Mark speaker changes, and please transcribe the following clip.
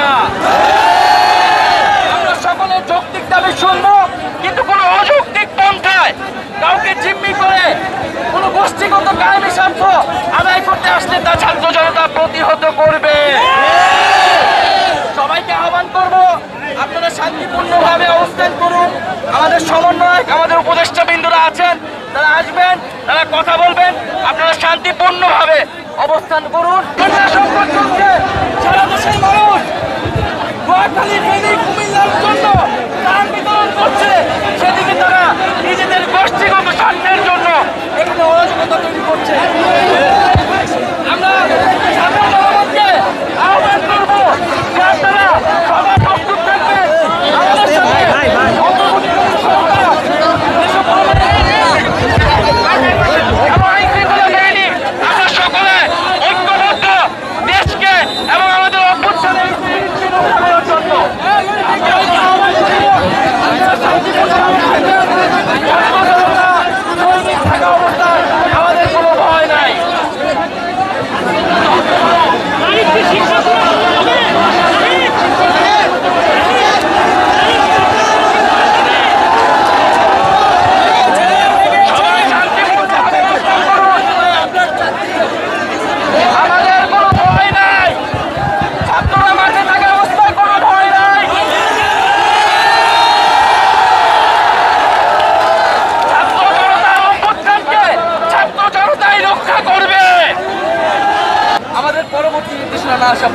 Speaker 1: না। আমরা সকলের যৌক্তিক দাবি শুনব, কিন্তু কোনো অযৌক্তিক পন্থায় কাউকে জিম্মি করে কোনো গোষ্ঠীগত কারণে স্বার্থ আদায় করতে আসলে তা ছাত্র জনতা প্রতিহত করবে। সবাইকে আহ্বান করব, আপনারা শান্তিপূর্ণভাবে অবস্থান করুন। আমাদের সমন্বয়ক, আমাদের উপদেষ্টা বিন্দুরা আছেন, তারা আসবেন, তারা কথা বলবেন, আপনারা শান্তিপূর্ণভাবে অবস্থান করুন। সারা দেশের আসা